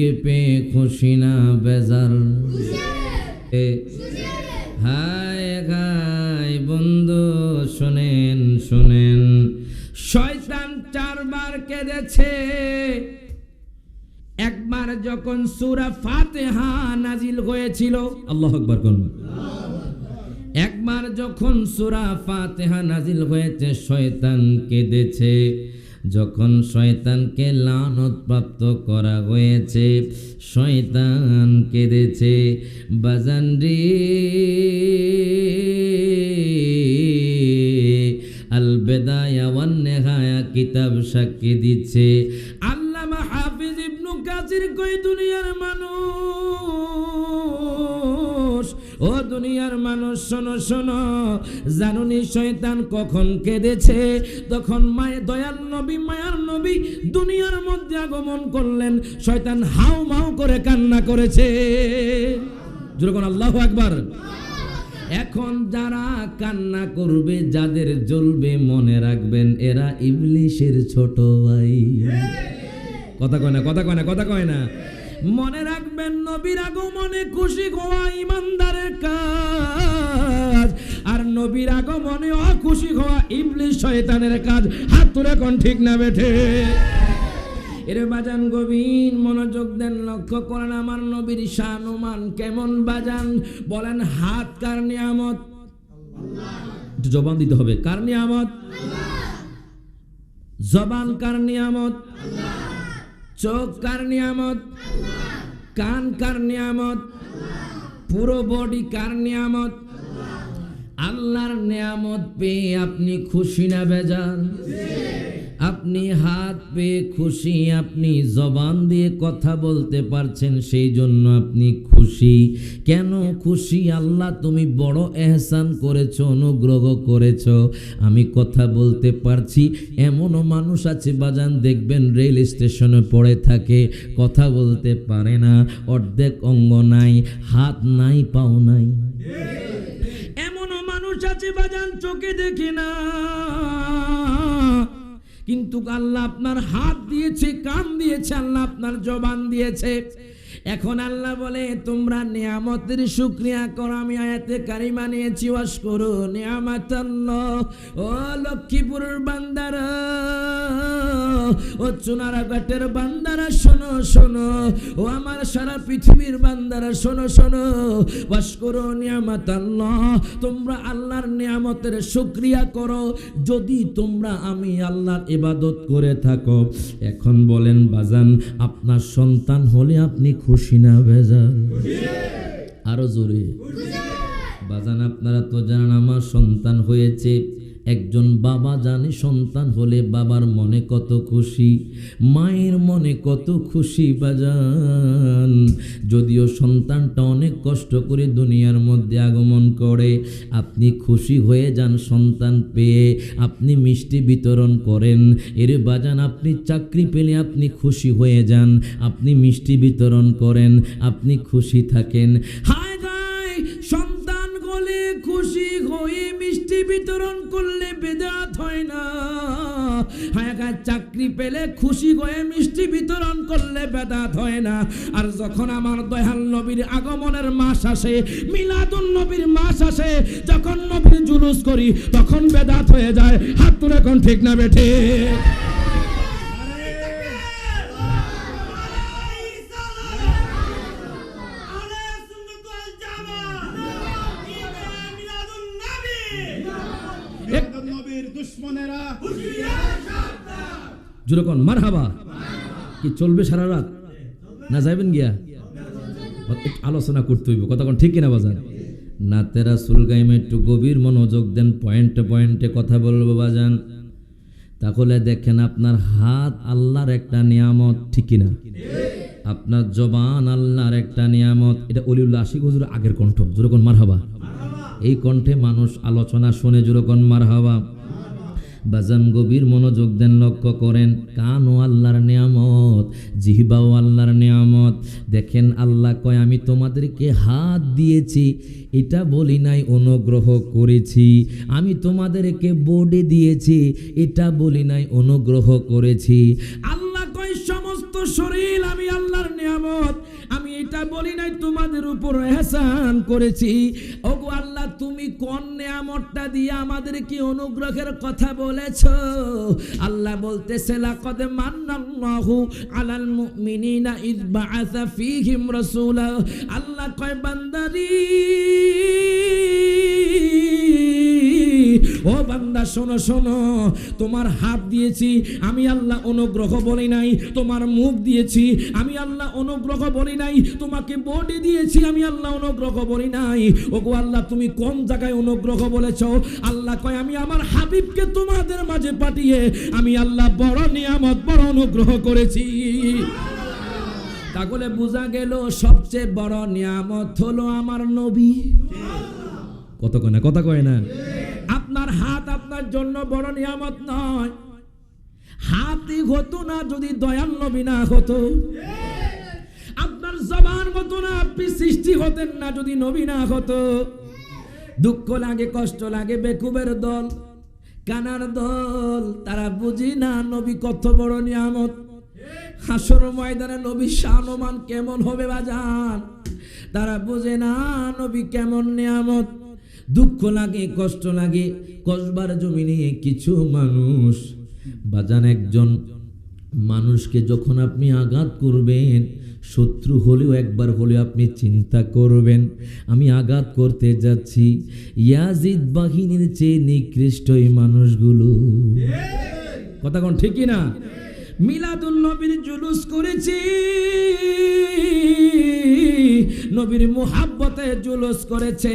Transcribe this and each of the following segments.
নবীকে পেয়ে খুশি না বেজার হায় গায় বন্ধু শোনেন শোনেন শয়তান চারবার কেঁদেছে। একবার যখন সূরা ফাতিহা নাজিল হয়েছিল আল্লাহ আকবার কোন একবার যখন সূরা ফাতিহা নাজিল হয়েছে শয়তান কেঁদেছে। যখন শয়তানকে লানত প্রাপ্ত করা হয়েছে, শয়তান কেঁদেছে বাজানরি আল বেদায়া ওয়ান নেহায়া কিতাব সাক্ষী দিচ্ছে। আল্লামা হাফিজ ইবনু কাসির কই দুনিয়ার মানুষ? দুনিয়ার মানুষ, শোনো শোনো। জানুনি শয়তান কখন কেঁদেছে? তখন মায়ে দয়াল নবী, মায়ার নবী দুনিয়ার মধ্যে আগমন করলেন। শয়তান হাউ মাউ করে কান্না করেছে। যেরকম আল্লাহ একবার এখন যারা কান্না করবে, যাদের জ্বলবে, মনে রাখবেন এরা ইবলিশের ছোট ভাই। কথা কয় না, কথা কয় না, কথা কয় না। মনে রাখবেন নবীর আগমনে খুশি হওয়া ইমানদারের কাজ। আর নবীর আগমনে অখুশি হওয়া ইবলিশ শয়তানের কাজ। হাত তুলে কোন ঠিক না বেঠে? এরে বাজান গভীর মনোযোগ দেন, লক্ষ্য করেন আমার নবীর শানুমান কেমন বাজান। বলেন, হাত কার নিয়ামত? জবান দিতে হবে। কার নিয়ামত? জবান কার নিয়ামত? চোখ কার নিয়ামত? কান কার নিয়ামত? পুরো বডি কার নিয়ামত? আল্লাহর নিয়ামত পেয়ে আপনি খুশি না বেজান আপনি হাত পেয়ে খুশি, আপনি জবান দিয়ে কথা বলতে পারছেন, সেই জন্য আপনি খুশি। কেন খুশি? আল্লাহ, তুমি বড় এহসান করেছ, অনুগ্রহ করেছ। আমি কথা বলতে পারছি, এমনও মানুষ আছে, বাজান দেখবেন রেল স্টেশনে পড়ে থাকে, কথা বলতে পারে না, অর্ধেক অঙ্গ নাই, হাত নাই, পাও নাই। এমনও মানুষ আছে, বাজান চোখে দেখে না। কিন্তু আল্লাহ আপনার হাত দিয়েছে, কান দিয়েছে, আল্লাহ আপনার জবান দিয়েছে। এখন আল্লাহ বলে, তোমরা নিয়ামতের শুক্রিয়া করো, আমি আয়াতে কারিমা নিয়েছি ওয়াস করো নিয়ামত ও লক্ষ্মীপুরের বান্দারা, ও চুনারাঘাটের বান্দারা, শোনো শোনো। ও আমার সারা পৃথিবীর বান্দারা, শোনো শোনো। ওয়াস করো নিয়ামত তোমরা আল্লাহর নিয়ামতের শুক্রিয়া করো, যদি তোমরা আমি আল্লাহর ইবাদত করে থাকো। এখন বলেন, বাজান, আপনার সন্তান হলে আপনি না ভেজাল। আরও জোরে। বাজান, আপনারা তো জানেন আমার সন্তান হয়েছে। একজন বাবা জানে সন্তান হলে বাবার মনে কত খুশি, মায়ের মনে কত খুশি বাজান। যদিও সন্তানটা অনেক কষ্ট করে দুনিয়ার মধ্যে আগমন করে, আপনি খুশি হয়ে যান সন্তান পেয়ে, আপনি মিষ্টি বিতরণ করেন। এর বাজান, আপনি চাকরি পেলে আপনি খুশি হয়ে যান, আপনি মিষ্টি বিতরণ করেন, আপনি খুশি থাকেন। হায় চাকরি পেলে খুশি হয়ে মিষ্টি বিতরণ করলে বেদাত হয় না। আর যখন আমার দয়াল নবীর আগমনের মাস আসে মিলাদুন নবীর মাস আসে যখন নবীর জুলুস করি তখন বেদাত হয়ে যায়। হাত তুলে এখন ঠিক না বেঠে? নবীর দুশ্মনেরা জুরকন মার হাবা কি চলবে সারা রাত? না যাইবেন গিয়া? আলোচনা করতে হইব। কতক্ষণ ঠিক কিনা বাজান? না তেরা সুলগাইমে একটু গভীর মনোযোগ দেন, পয়েন্টে পয়েন্টে কথা বলব বাজান। তাহলে দেখেন আপনার হাত আল্লাহর একটা নিয়ামত, ঠিক কিনা? আপনার জবান আল্লাহর একটা নিয়ামত। এটা অলিউল্লা আশিক হুজুর আগের কণ্ঠ। যেরকম মার হাবা এই কণ্ঠে মানুষ আলোচনা শুনে যেরকম মার হাবা বাজান গভীর মনোযোগ দেন, লক্ষ্য করেন, কান ও আল্লাহর নিয়ামত, জিহবাও আল্লাহর নিয়ামত। দেখেন, আল্লাহ কয়, আমি তোমাদেরকে হাত দিয়েছি, এটা বলি নাই, অনুগ্রহ করেছি। আমি তোমাদেরকে বোর্ডে দিয়েছি, এটা বলি নাই, অনুগ্রহ করেছি। আল্লাহ কয়, সমস্ত শরীর এটা বলি নাই, তোমাদের উপর এহসান করেছি। ওগো আল্লাহ, তুমি কোন নিয়ামতটা দিয়ে আমাদের কি অনুগ্রহের কথা বলেছ? আল্লাহ বলতেছে, লাকাদ মান্নাল্লাহু আলাল মুমিনিনা ইয বাআসা ফীহিম রাসূলা। আল্লাহ কয়, বান্দারি ও বান্দা, শোনো শোনো। তোমার হাত দিয়েছি, আমি আল্লাহ অনুগ্রহ বলি নাই। তোমার মুখ দিয়েছি, আমি আল্লাহ অনুগ্রহ বলি নাই। তোমাকে বডি দিয়েছি, আমি আল্লাহ অনুগ্রহ বলি নাই। ওগো আল্লাহ, তুমি কোন জায়গায় অনুগ্রহ বলেছ? আল্লাহ কয়, আমি আমার হাবিবকে তোমাদের মাঝে পাঠিয়ে আমি আল্লাহ বড় নিয়ামত, বড় অনুগ্রহ করেছি। তাহলে বোঝা গেল, সবচেয়ে বড় নিয়ামত হলো আমার নবী। কত কয় না কথা কয় না? জন্য বড় নিয়ামত নয়। হাতই হতো না, যদি দয়াল নবী না হতো। আপনার জবান হতো না, আপনি সৃষ্টি হতেন না, যদি নবী না হতো। দুঃখ লাগে, কষ্ট লাগে, বেকুবের দল, কানার দল, তারা বুঝি না নবী কত বড় নিয়ামত। হাসর ময়দানে নবী শানমান কেমন হবে বাজান তারা বুঝে না নবী কেমন নিয়ামত। দুঃখ লাগে, কষ্ট লাগে, কসবার জমিনে কিছু মানুষ। বাজান একজন মানুষকে যখন আপনি আঘাত করবেন, শত্রু হলেও একবার হলেও আপনি চিন্তা করবেন, আমি আঘাত করতে যাচ্ছি। ইয়াজিদ বাহিনীর চেয়ে নিকৃষ্ট এই মানুষগুলো। কথা কোন ঠিকই না মিলাদুল নবীর জুলুস করেছি। নবীর মুহাব্বতে জুলুস করেছে,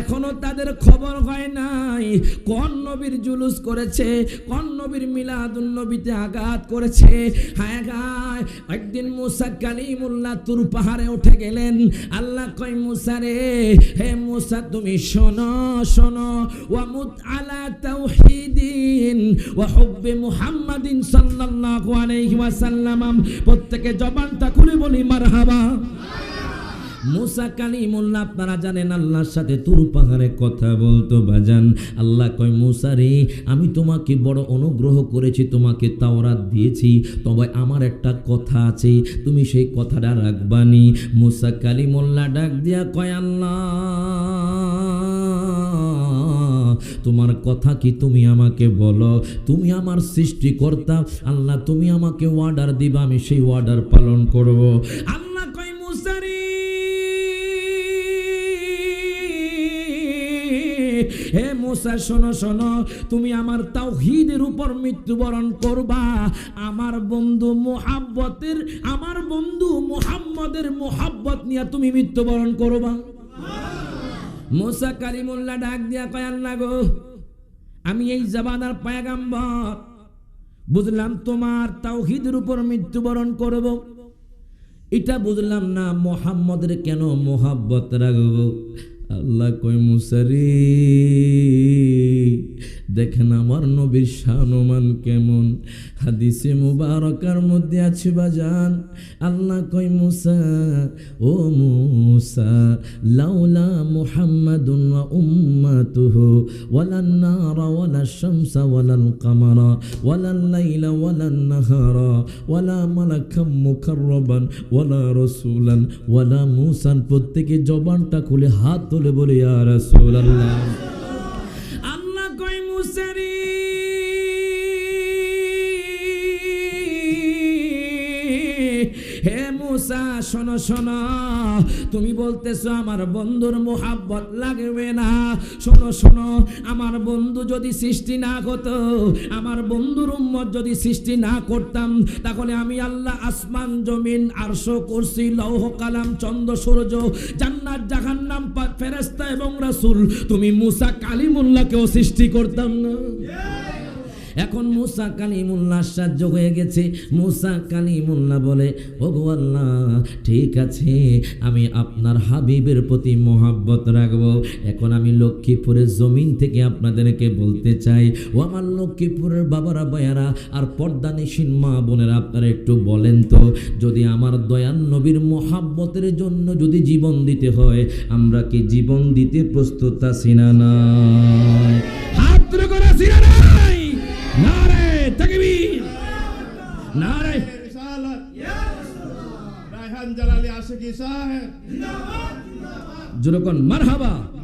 এখনও তাদের খবর হয় নাই। কোন নবীর জুলুস করেছে, কোন নবীর মিলাদুল নবীতে আঘাত করেছে? হায় গায়, একদিন মুসা কালিমুল্লাহ তুর পাহাড়ে উঠে গেলেন। আল্লাহ কয়, মুসা রে, হে মুসা, তুমি শোনো শোনো। ওয়ামুত আলা তাওহীদিন ওয়া হুব্বি মুহাম্মাদিন সাল্লাল্লাহু আলাইহি ওয়াসাল্লাম। প্রত্যেকে জবানটা খুলে বলি, মারহাবা। মুসা কালিমুল্লাহ, আপনারা জানেন আল্লাহর সাথে তুর পাহাড়ে কথা বলতো বাজান। আল্লাহ কয়, মুসা রে, আমি তোমাকে বড় অনুগ্রহ করেছি, তোমাকে তাওরাত দিয়েছি। তবে আমার একটা কথা আছে, তুমি সেই কথাটা রাখবানি। মুসা কালিমুল্লাহ ডাক দিয়া কয়, আল্লাহ, তোমার কথা কি তুমি আমাকে বলো? তুমি আমার সৃষ্টিকর্তা। আল্লাহ, তুমি আমাকে অর্ডার দিবা, আমি সেই অর্ডার পালন করব। আল্লাহ মোসা, শোনো শোনো, তুমি আমার তাওহীদের উপর মৃত্যুবরণ করবা। আমার বন্ধু মোহাব্বতের, আমার বন্ধু মোহাম্মদের মোহাব্বত নিয়ে তুমি মৃত্যুবরণ করবা। মোসা কালিমুল্লাহ ডাক দিয়া কয়, আল্লাহ গো, আমি এই জাবানার পায়গাম্বর। বুঝলাম তোমার তাওহীদের উপর মৃত্যুবরণ করব। এটা বুঝলাম না মোহাম্মদের কেন মোহাব্বত রাখব। আল্লাহ কই মুসারি, দেখেন আমার নবীর শানমান কেমন। হাদিসে মুবারকার মধ্যে আছে, বাজান। আল্লাহ কই মুসা, ও মুসা, লাউলা মুহাম্মাদুন ওয়া উম্মাতুহু ওয়ালান নারা ওয়ালা শামসা ওয়ালাল কামারা ওয়ালাল লাইলা ওয়ালান নাহারা, ওয়ালা মালাকাম মুকাররাবান, ওয়ালা রাসূলান, ওয়ালা মুসান প্রত্যেকে জবানটা খুলে হাত তুলে বলে ইয়া রাসূলুল্লাহ। মুসা শোনো শোনো, তুমি বলতেছো আমার বন্ধুর মোহাব্বত লাগবে না। শোনো শোনো, আমার বন্ধু যদি সৃষ্টি না হতো, আমার বন্ধুর উম্মত যদি সৃষ্টি না করতাম, তাহলে আমি আল্লাহ আসমান, জমিন, আরশ করছি লৌহ, কালাম, চন্দ্র, সূর্য, জান্নাত, জাহান্নাম ফেরেশতা এবং রাসূল, তুমি মুসা কালিমুল্লাহকেও সৃষ্টি করতাম না। এখন মুসা কালিমুল্লাহ সাহায্য হয়ে গেছে। মুসা কালিমুল্লাহ বলে, ওগো আল্লাহ, ঠিক আছে, আমি আপনার হাবিবের প্রতি মহাব্বত রাখব। এখন আমি লক্ষ্মীপুরের জমিন থেকে আপনাদেরকে বলতে চাই। ও আমার লক্ষ্মীপুরের বাবারা বয়ারা আর পর্দা নিশিন মা বোনেরা, আপনারা একটু বলেন তো, যদি আমার দয়াল নবীর মহাব্বতের জন্য যদি জীবন দিতে হয়, আমরা কি জীবন দিতে প্রস্তুত আছি না জালালি আশিকি সাহেব যেরকম মারহাবা